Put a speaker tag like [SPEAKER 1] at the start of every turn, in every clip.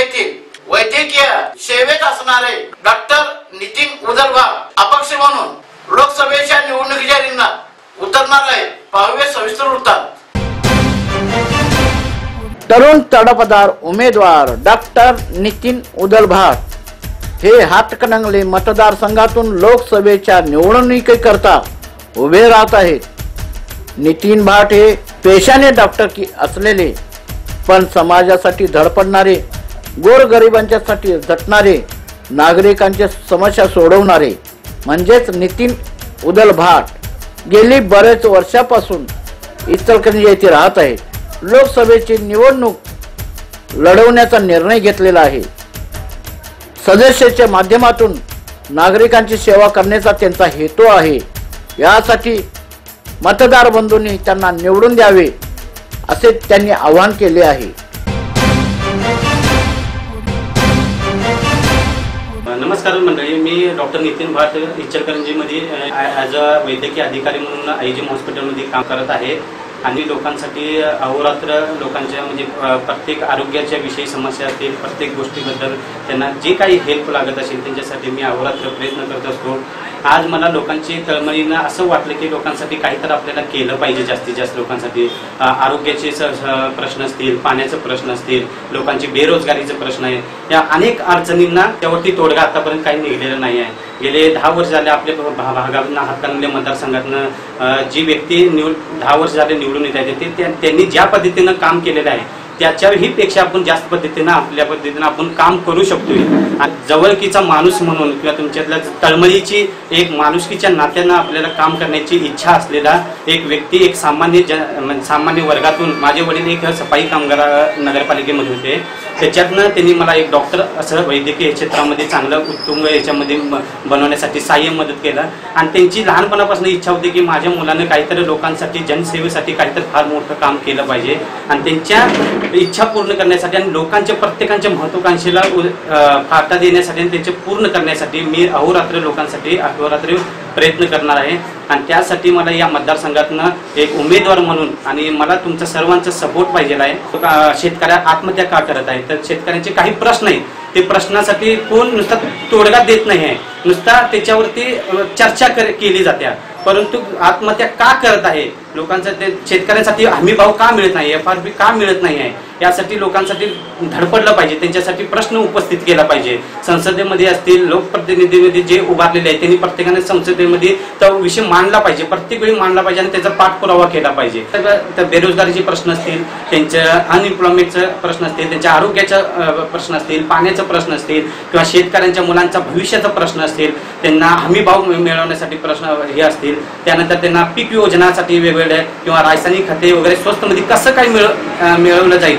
[SPEAKER 1] येथील वैद्यकीय सेवेत असणारे डॉक्टर नितीन उदलवा अपक्ष म्हणून लोकसभेच्या निवडणुकीच्या रिंगणात उतरणार आहे पाहूया सविस्तर वृत्तांत. तरुण तडपदार उमेदवार डॉक्टर नितीन उदलभाट हे हातकणंगले मतदारसंघातून लोकसभेच्या निवडणुकीकरता उभे राहत आहेत. नितीन भाट हे पेशाने डॉक्टर की असलेले पण समाजासाठी धडपडणारे गोरगरिबांच्यासाठी झटणारे नागरिकांच्या समस्या सोडवणारे म्हणजेच नितीन उदल भाट गेली बरेच वर्षापासून इचलकरंजी येथे राहत आहेत लोकसभेची निवडणूक लढवण्याचा निर्णय घेतलेला आहे. सदस्याच्या माध्यमातून नागरिकांची सेवा करण्याचा त्यांचा हेतू आहे. यासाठी मतदार बंधूंनी त्यांना निवडून द्यावे असे त्यांनी आवाहन केले आहे.
[SPEAKER 2] नमस्कार मंडळी मी डॉक्टर नितीन भाट इचलकरंजीमध्ये ॲज अ वैद्यकीय अधिकारी म्हणून आयजीएम हॉस्पिटलमध्ये काम करत आहे. आणि लोकांसाठी अहोरात्र लोकांच्या म्हणजे प्रत्येक आरोग्याच्या विषयी समस्या असतील प्रत्येक गोष्टीबद्दल त्यांना जे काही हेल्प लागत असेल त्यांच्यासाठी मी अहोरात्र प्रयत्न करत असतो. आज मला लोकांची तळमळीनं असं वाटलं की लोकांसाठी काहीतरी आपल्याला केलं पाहिजे जास्तीत जास्त लोकांसाठी. आरोग्याचे प्रश्न असतील पाण्याचे प्रश्न असतील लोकांची बेरोजगारीचे प्रश्न आहे या अनेक अडचणींना त्यावरती तोडगा आतापर्यंत काही निघलेला नाही आहे. गेले दहा वर्ष झाले आपल्या भा- भागातून हातकणंगले मतदारसंघातनं जी व्यक्ती निवड दहा वर्ष झाले निवडून येत आहे ते त्यांनी ज्या पद्धतीनं काम केलेलं आहे त्याच्याही पेक्षा आपण जास्त पद्धतीनं आपल्या पद्धतीनं आपण काम करू शकतोय. आणि जवळकीचा माणूस म्हणून किंवा तुमच्यातल्या तळमळीची एक माणुसकीच्या नात्यानं आपल्याला काम करण्याची इच्छा असलेला एक व्यक्ती एक सामान्य ज सामान्य वर्गातून माझे वडील एक सफाई कामगार नगरपालिकेमध्ये होते. त्याच्यातनं त्यांनी मला एक डॉक्टर असं वैद्यकीय क्षेत्रामध्ये चांगलं उत्तुंग याच्यामध्ये बनवण्यासाठी सहाय्य मदत केलं. आणि त्यांची लहानपणापासून इच्छा होती की माझ्या मुलानं काहीतरी लोकांसाठी जनसेवेसाठी काहीतरी फार मोठं काम केलं पाहिजे. आणि त्यांच्या इच्छा पूर्ण करण्यासाठी आणि लोकांच्या प्रत्येकांच्या महत्वाकांक्षेला फाटा देण्यासाठी आणि त्यांचे पूर्ण करण्यासाठी मी अहोरात्र लोकांसाठी अहोरात्री प्रयत्न करणार आहे. आणि त्यासाठी मला या मतदारसंघातनं एक उमेदवार म्हणून आणि मला तुमचा सर्वांचा सपोर्ट पाहिजे आहे. शेतकऱ्या आत्महत्या का करत आहे? तर शेतकऱ्यांचे काही प्रश्न आहेत. ते प्रश्नासाठी कोण नुसता तोडगा देत नाही आहे. नुसता त्याच्यावरती चर्चा कर- केली जाते. परंतु आत्महत्या का करत आहे? लोकांचा ते शेतकऱ्यांसाठी हमी भाव का मिळत नाही एफ आर पी का मिळत नाही आहे यासाठी लोकांसाठी धडपडलं पाहिजे. त्यांच्यासाठी प्रश्न उपस्थित केला पाहिजे. संसदेमध्ये असतील लोकप्रतिनिधीमध्ये जे उभारलेले आहेत त्यांनी प्रत्येकाने संसदेमध्ये तो विषय मांडला पाहिजे. प्रत्येक वेळी मांडला पाहिजे आणि त्याचा पाठपुरावा केला पाहिजे. तर बेरोजगारीचे प्रश्न असतील त्यांच्या अनएम्प्लॉयमेंटचे प्रश्न असतील त्यांच्या आरोग्याचा प्रश्न असतील पाण्याचा प्रश्न असतील किंवा शेतकऱ्यांच्या मुलांचा भविष्याचा प्रश्न असतील त्यांना हमीभाव मिळवण्यासाठी प्रश्न हे असतील. त्यानंतर त्यांना पीक योजनासाठी वेगवेगळे किंवा रासायनिक खते वगैरे स्वस्तमध्ये कसं काय मिळ मिळवलं जाईल?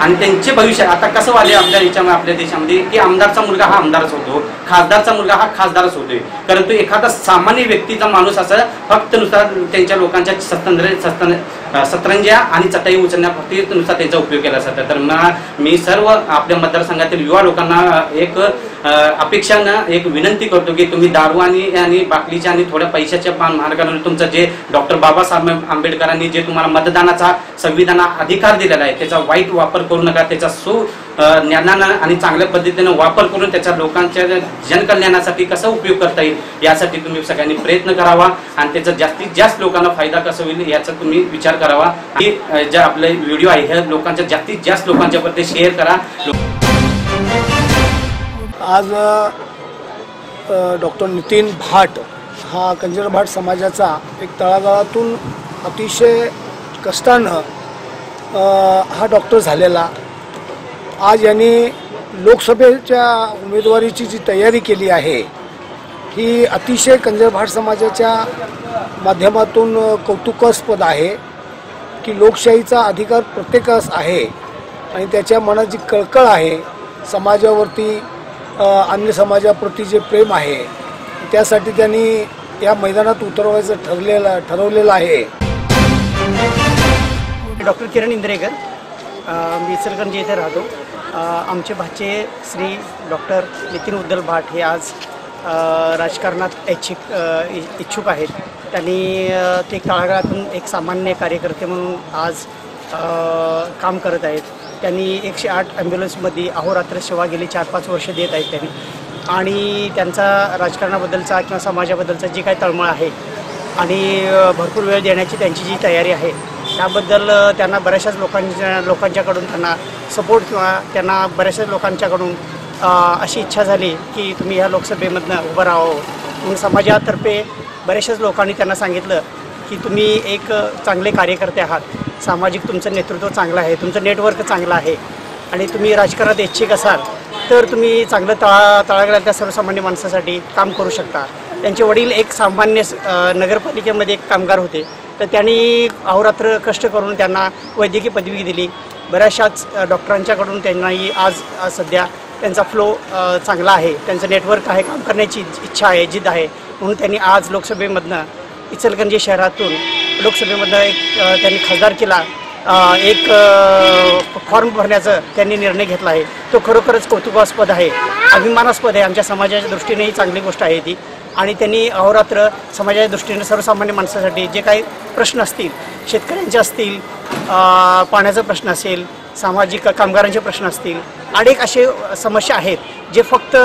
[SPEAKER 2] आणि त्यांचे भविष्य आता कसं वाले आपल्या याच्यामध्ये आपल्या देशामध्ये की आमदारचा मुलगा हा आमदारच होतो खासदारचा मुलगा हा खासदारच होतोय. परंतु एखादा सामान्य व्यक्तीचा माणूस असं फक्त नुसार त्यांच्या लोकांच्या सतंद्र सतन सतरंज्या आणि चटाई उचलण्यापुरती नुसार त्यांचा उपयोग केला जातो. तर मला मी सर्व आपल्या मतदारसंघातील युवा लोकांना एक अपेक्षानं एक विनंती करतो की तुम्ही दारू आणि आणि बाटलीच्या आणि थोड्या पैशाच्या पान मार्गाने तुमचं जे डॉक्टर बाबासाहेब आंबेडकरांनी जे तुम्हाला मतदानाचा संविधाना अधिकार दिलेला आहे त्याचा वाईट वापर करू नका त्याचा सु ज्ञानानं आणि चांगल्या पद्धतीनं वापर करून त्याच्या लोकांच्या जनकल्याणासाठी कसा उपयोग करता येईल यासाठी तुम्ही सगळ्यांनी प्रयत्न करावा आणि त्याचा जास्तीत जास्त लोकांना फायदा कसा होईल याचा तुम्ही विचार करावा. आणि जे आपले व्हिडिओ आहे हे लोकांच्या जास्तीत जास्त लोकांच्या प्रति शेअर करा.
[SPEAKER 3] आज डॉक्टर नितीन भाट हा कंजर भाट समाजाचा एक तळागाळातून अतिशय कष्टानं हा डॉक्टर झालेला. आज यांनी लोकसभेच्या उमेदवारीची जी तयारी केली आहे ही अतिशय कंजरभाट समाजाच्या माध्यमातून कौतुकास्पद आहे की लोकशाहीचा अधिकार प्रत्येकास आहे आणि त्याच्या मनात जी कळकळ आहे समाजावरती अन्य समाजाप्रती जे प्रेम आहे त्यासाठी त्यांनी या मैदानात उतरवायचं ठरलेलं ठरवलेलं आहे.
[SPEAKER 4] डॉक्टर किरण इंद्रेकर मी इचलकरंजी येथे राहतो. आमचे भाचे श्री डॉक्टर नितीन उद्दल भाट हे आज राजकारणात ऐच्छिक इ- इच्छुक आहेत. त्यांनी ते तळागाळातून एक सामान्य कार्यकर्ते म्हणून आज काम करत आहेत. त्यांनी एकशे आठ ॲम्ब्युलन्समध्ये अहोरात्र सेवा गेली चार पाच वर्ष देत आहेत त्यांनी. आणि त्यांचा राजकारणाबद्दलचा किंवा समाजाबद्दलचा जी काही तळमळ आहे आणि भरपूर वेळ देण्याची त्यांची जी तयारी आहे त्याबद्दल त्यांना बऱ्याचशाच लोकांच्या लोकांच्याकडून त्यांना सपोर्ट किंवा त्यांना बऱ्याचशाच लोकांच्याकडून अशी इच्छा झाली की तुम्ही ह्या लोकसभेमधनं उभं राहावं म्हणून समाजातर्फे बऱ्याचशाच लोकांनी त्यांना सांगितलं की तुम्ही एक चांगले कार्यकर्ते आहात. सामाजिक तुमचं नेतृत्व चांगलं आहे तुमचं नेटवर्क चांगलं आहे आणि तुम्ही राजकारणात इच्छिक असाल तर तुम्ही चांगलं तळा त्या सर्वसामान्य माणसासाठी काम करू शकता. त्यांचे वडील एक सामान्य स- नगरपालिकेमध्ये एक कामगार होते. तर त्यांनी अहोरात्र कष्ट करून त्यांना वैद्यकीय पदवी दिली. बऱ्याचशाच डॉक्टरांच्याकडून त्यांनाही आज सध्या त्यांचा फ्लो चांगला आहे. त्यांचं नेटवर्क आहे काम करण्याची इच्छा आहे जिद्द आहे. म्हणून त्यांनी आज लोकसभेमधनं इचलगंज शहरातून लोकसभेमधनं एक त्यांनी खासदार केला. एक फॉर्म भरण्याचं त्यांनी निर्णय घेतला आहे. तो खरोखरच कौतुकास्पद आहे. अभिमानास्पद आहे. आमच्या समाजाच्या दृष्टीनेही चांगली गोष्ट आहे ती. आणि त्यांनी अहोरात्र समाजाच्या दृष्टीने सर्वसामान्य माणसासाठी जे काही प्रश्न असतील शेतकऱ्यांचे असतील पाण्याचा प्रश्न असेल सामाजिक कामगारांचे प्रश्न असतील अनेक असे समस्या आहेत जे फक्त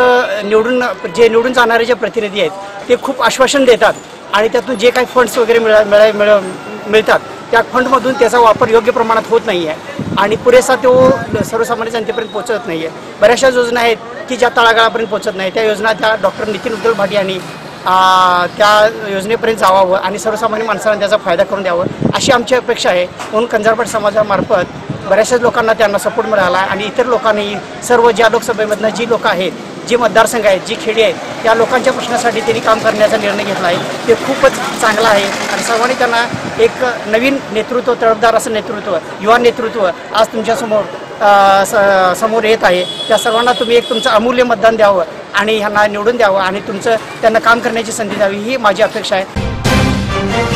[SPEAKER 4] निवडून जे निवडून जाणारे जे प्रतिनिधी आहेत ते खूप आश्वासन देतात आणि त्यातून जे काही फंड्स वगैरे मिळा मिळा मिळ मिळतात त्या फंडमधून त्याचा वापर योग्य प्रमाणात होत नाही आहे आणि पुरेसा तो सर्वसामान्य जनतेपर्यंत पोहोचत नाही आहे बऱ्याचशा योजना आहेत की ज्या तळागाळापर्यंत पोहोचत नाही त्या योजना त्या डॉक्टर नितीन उद्धव भाटी यांनी त्या योजनेपर्यंत जावावं आणि सर्वसामान्य माणसांना त्याचा फायदा करून द्यावं अशी आमची अपेक्षा आहे. म्हणून कंजारपट समाजामार्फत बऱ्याचशाच लोकांना त्यांना सपोर्ट मिळाला आणि इतर लोकांनी सर्व ज्या लोकसभेमधनं जी लोकं आहेत जी मतदारसंघ आहेत जी खेडी आहेत त्या लोकांच्या प्रश्नासाठी त्यांनी काम करण्याचा निर्णय घेतला आहे. ते खूपच चांगलं आहे आणि सर्वांनी त्यांना एक नवीन नेतृत्व तळपदार असं नेतृत्व युवा नेतृत्व आज तुमच्यासमोर समोर येत आहे. त्या सर्वांना तुम्ही एक तुमचं अमूल्य मतदान द्यावं आणि ह्यांना निवडून द्यावं आणि तुमचं त्यांना काम करण्याची संधी द्यावी ही माझी अपेक्षा आहे.